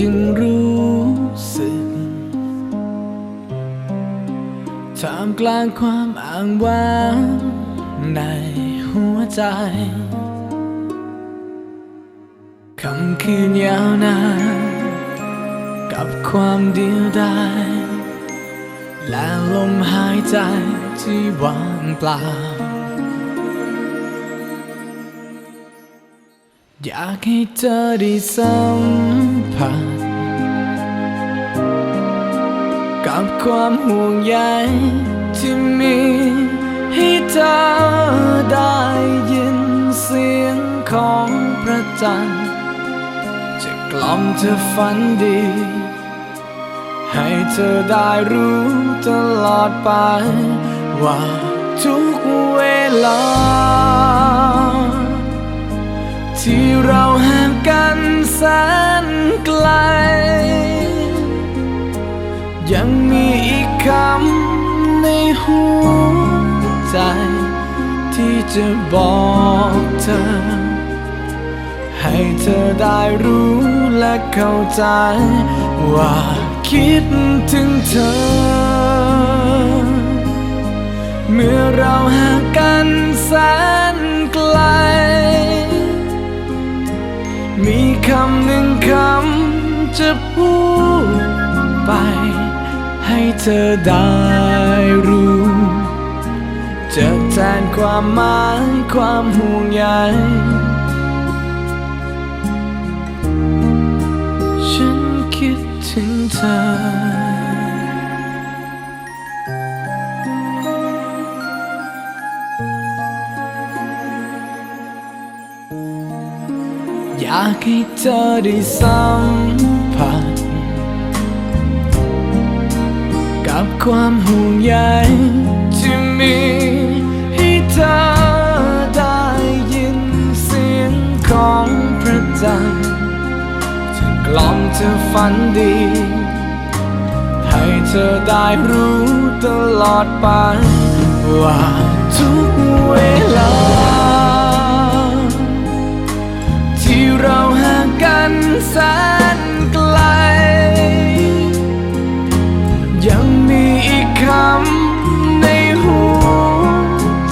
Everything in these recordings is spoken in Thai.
จึงรู้สึกท่ามกลางความอ้างว้างในหัวใจคำคืนยาวนานกับความเดียวดายและลมหายใจที่ว่างเปล่า อยากให้เธอได้สัม ผัสกับความห่วงใยที่มีให้เธอได้ยินเสียงของพระจันทร์ จะกล่อมเธอฝันดี ให้เธอได้รู้ตลอดไป ว่าทุกเวลา ที่เราห่างกันแสน ยังมีอีกคำในหัวใจ ที่จะบอกเธอ ให้เธอได้รู้และเข้าใจ ว่าคิดถึงเธอ เมื่อเราห่างกันแสนไกล มีคำหนึ่งคำ จะพูดไป ให้เธอได้รู้จะแทนความหมายความห่วงใยฉันคิดถึงเธออยากให้เธอได้สัม ผัสกับความห่วงใยที่มีให้เธอได้ยินเสียงของพระจันทร์จะกล่อมเธอฝันดี ให้เธอได้รู้ตลอดไป ว่าทุกเวลา ที่เรา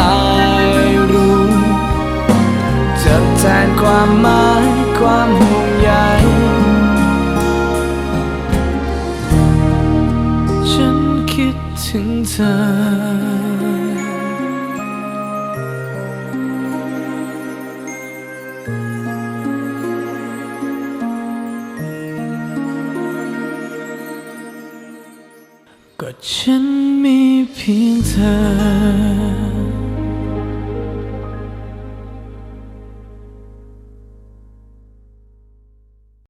้ เธอ ก็ฉันมีเพียงเธอ